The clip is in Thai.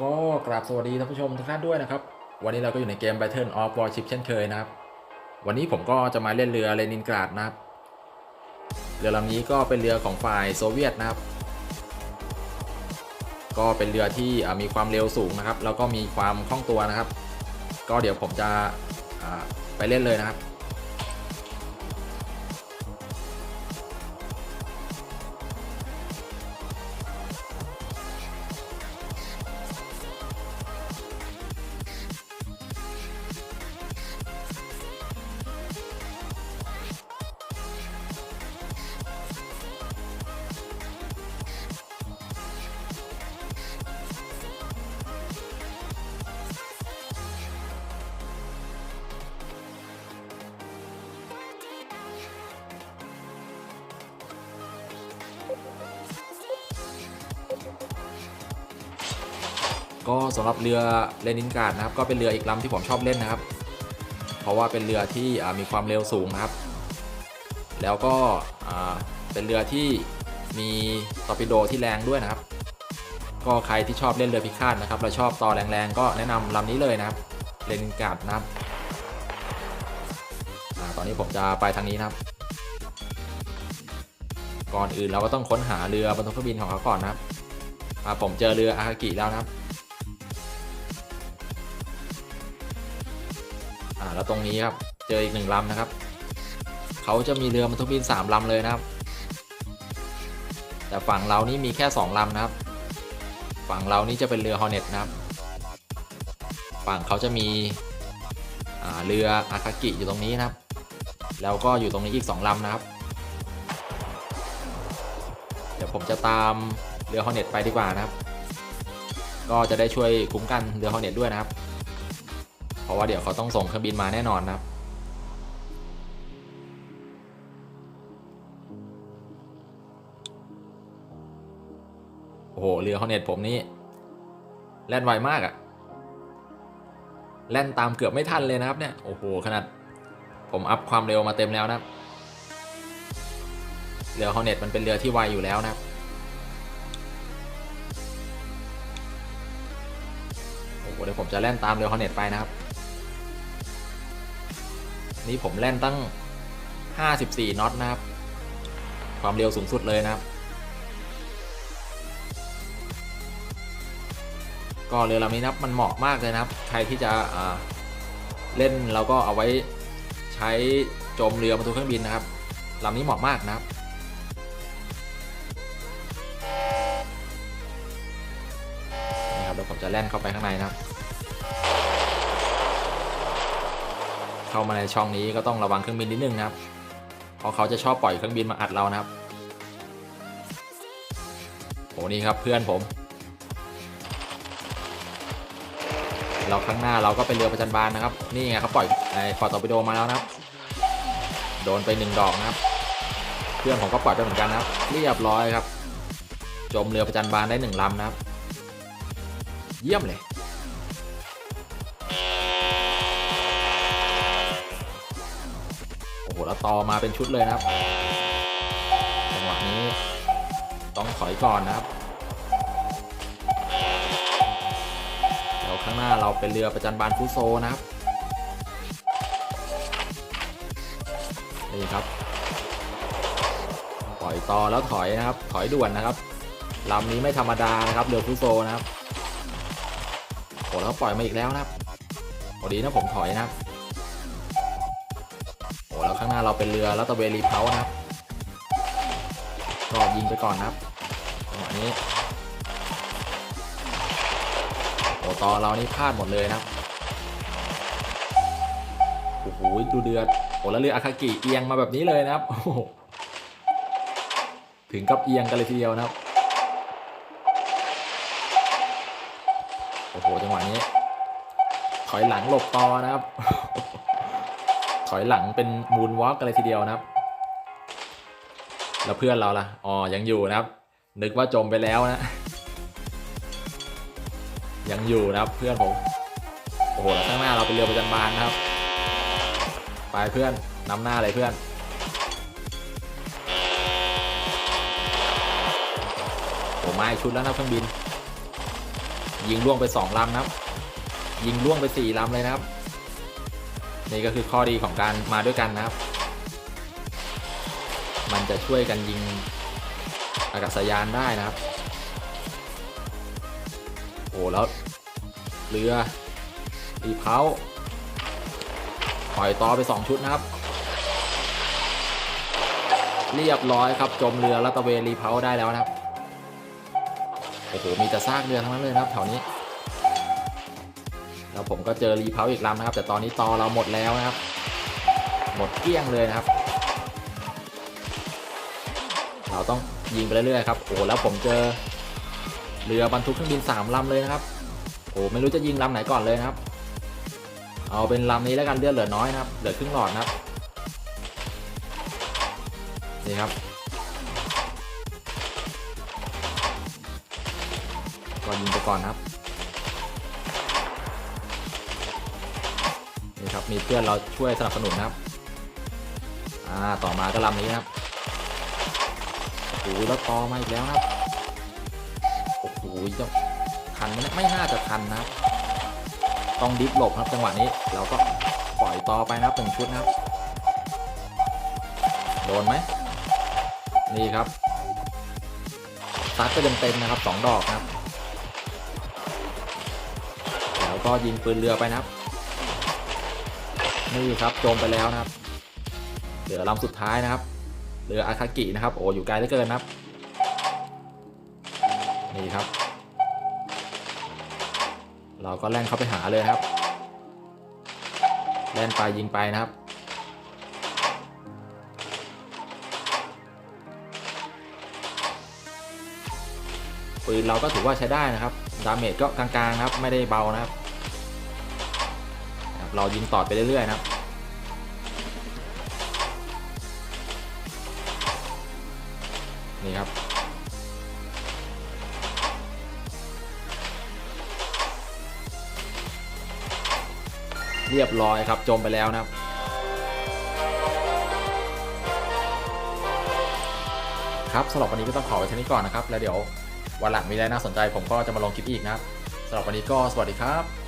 ก็กราบสวัสดีท่านผู้ชมทุกท่านด้วยนะครับ วันนี้เราก็อยู่ในเกม Battle of Warship เช่นเคยนะครับ วันนี้ผมก็จะมาเล่นเรือเลนินกราดนะครับ เรือลำนี้ก็เป็นเรือของฝ่ายโซเวียตนะครับ ก็เป็นเรือที่มีความเร็วสูงนะครับ แล้วก็มีความคล่องตัวนะครับ ก็เดี๋ยวผมจะไปเล่นเลยนะครับ ก็สำหรับเรือเลนินการาดนะครับก็เป็นเรืออีกลำที่ผมชอบเล่นนะครับ เพราะว่าเป็นเรือที่มีความเร็วสูงนะครับ แล้วก็เป็นเรือที่มีตอร์ปิโดที่แรงด้วยนะครับ ก็ใครที่ชอบเล่นเรือพิฆาตนะครับแล้วชอบต่อแรงๆก็แนะนำลำนี้เลยนะครับเลนินกราดนะครับอตอนนี้ผมจะไปทางนี้นะครับ ก่อนอื่นเราก็ต้องค้นหาเรือบนท้องเครื่องบินของเขาก่อนนะครับผมเจอเรืออาคากิแล้วนะครับ แล้วตรงนี้ครับ เจออีกหนึ่งลำนะครับ เขาจะมีเรือบรรทุกบินสามลำเลยนะครับ แต่ฝั่งเรานี่มีแค่สองลำนะครับ ฝั่งเรานี่จะเป็นเรือฮอเน็ตนะครับ ฝั่งเขาจะมีเรืออาคากิอยู่ตรงนี้นะครับ แล้วก็อยู่ตรงนี้อีกสองลำนะครับ เดี๋ยวผมจะตามเรือฮอเน็ตไปดีกว่านะครับ ก็จะได้ช่วยคุ้มกันเรือฮอเน็ตด้วยนะครับ ราะว่าเดี๋ยวเขาต้องส่งเครื่องบินมาแน่นอนนะครับโอ้โหเรือฮอเน็ตผมนี่แล่นไวมากอะแล่นตามเกือบไม่ทันเลยนะครับเนี่ยโอ้โหขนาดผมอัพความเร็วมาเต็มแล้วนะครับเรือฮอเน็ตมันเป็นเรือที่ไวอยู่แล้วนะครับโอ้โหเดี๋ยวผมจะแล่นตามเรือฮอเน็ตไปนะครับ นี่ผมแล่นตั้ง 54น็อตนะครับ ความเร็วสูงสุดเลยนะครับ ก็เรือลำนี้นะมันเหมาะมากเลยนะครับ ใครที่จะเล่นเราก็เอาไว้ใช้จมเรือบรรทุกเครื่องบินนะครับลำนี้เหมาะมากนะครับนี่ครับเดี๋ยวผมจะแล่นเข้าไปข้างในนะครับ เข้ามาในช่องนี้ก็ต้องระวังเครื่องบินนิดนึงนะครับ เพราะเขาจะชอบปล่อยเครื่องบินมาอัดเรานะครับโหนี่ครับเพื่อนผม เราข้างหน้าเราก็เป็นเรือประจันบานนะครับ นี่ไงเขาปล่อยไอ้ปอตอร์ปิโดมาแล้วนะครับ โดนไปหนึ่งดอกนะครับ เพื่อนผมก็ปล่อยไปเหมือนกันนะครับ เรียบร้อยครับ จมเรือประจันบานได้หนึ่งลำนะครับ เยี่ยมเลย โอ้โหแล้วต่อมาเป็นชุดเลยนะครับจังหวะนี้ต้องถอยก่อนนะครับแล้วข้างหน้าเราเป็นเรือประจันบานฟุโซนะครับนี่ครับปล่อยต่อแล้วถอยนะครับ ถอยด่วนนะครับลำนี้ไม่ธรรมดานะครับเรือฟุโซนะครับโอ้แล้วปล่อยมาอีกแล้วนะครับพอดีนะผมถอยนะครับ แล้วข้างหน้าเราเป็นเรือแล้วตะเวรีเพานะครับก็ยิงไปก่อนนะครับจังหวะนี้โอ้ต่อเรานี่พลาดหมดเลยนะครับโอ้โหดูเดือดโอ้แล้วเรืออาคากิเอียงมาแบบนี้เลยนะครับถึงกับเอียงกันเลยทีเดียวนะครับโอ้โหจังหวะนี้ถอยหลังหลบตอนะครับ อยหลังเป็นมูนวอล์กกันเลยทีเดียวนะครับ แล้วเพื่อนเราล่ะอ๋อยังอยู่นะครับ นึกว่าจมไปแล้วนะ ยังอยู่นะครับเพื่อนผมโอ้โหแล้วข้างหน้าเราเป็นเรือประจันบานนะครับ ไปเพื่อนนำหน้าเลยเพื่อนโอ้มาชุดแล้วนะเครื่องบิน ยิงล่วงไปสองลำนะครับ ยิงล่วงไปสี่ลำเลยนะครับ นี่ก็คือข้อดีของการมาด้วยกันนะครับ มันจะช่วยกันยิงอากาศยานได้นะครับ โอ้แล้วเรือรีเพาปล่อยต่อไป 2 ชุดนะครับ เรียบร้อยครับจมเรือลาดตเวรีเพาได้แล้วนะครับ โอ้โห มีแต่ซากเรือทั้งนั้นเลยนะครับแถวนี้ แล้วผมก็เจอรีเพาอีกลำนะครับ แต่ตอนนี้ตอเราหมดแล้วนะครับ หมดเกลี้ยงเลยนะครับ เราต้องยิงไปเรื่อยๆครับโอ้แล้วผมเจอเรือบรรทุกเครื่องบิน3ลำเลยนะครับโอ้ไม่รู้จะยิงลำไหนก่อนเลยนะครับ เอาเป็นลำนี้แล้วกันเลือดเหลือน้อยนะครับ เหลือครึ่งหลอดนะครับนี่ครับก็ยิงไปก่อนนะครับ นี่ครับ มีเพื่อนเราช่วยสนับสนุนนะครับ อ่า ต่อมาก็ลำนี้ครับโอ้โหแล้วต่อมาอีกแล้วครับ โอ้โหจะทันไหมไม่น่าจะทันนะครับ ต้องดิฟหลบครับจังหวะนี้ เราก็ปล่อยต่อไปนะครับหนึ่งชุดนะครับ โดนไหม นี่ครับซัดก็เต็มๆนะครับสองดอกนะครับ แล้วก็ยิงปืนเรือไปนะครับ นี่ครับโจมไปแล้วนะครับ เหลือลำสุดท้ายนะครับเรืออาคากินะครับ โอ้อยู่ไกลเหลือเกินนะครับ นี่ครับ เราก็แล่นเข้าไปหาเลยครับ แล่นไปยิงไปนะครับ ปืนเราก็ถือว่าใช้ได้นะครับ ดาเมจก็กลางๆครับ ไม่ได้เบานะครับ เรายิงต่อไปเรื่อยๆนะครับนี่ครับ เรียบร้อยครับจมไปแล้วนะครับครับสำหรับวันนี้ก็ต้องขอไว้เท่านี้ก่อนนะครับ แล้วเดี๋ยววันหลังมีอะไรน่าสนใจผมก็จะมาลงคลิปอีกนะครับสำหรับวันนี้ก็สวัสดีครับ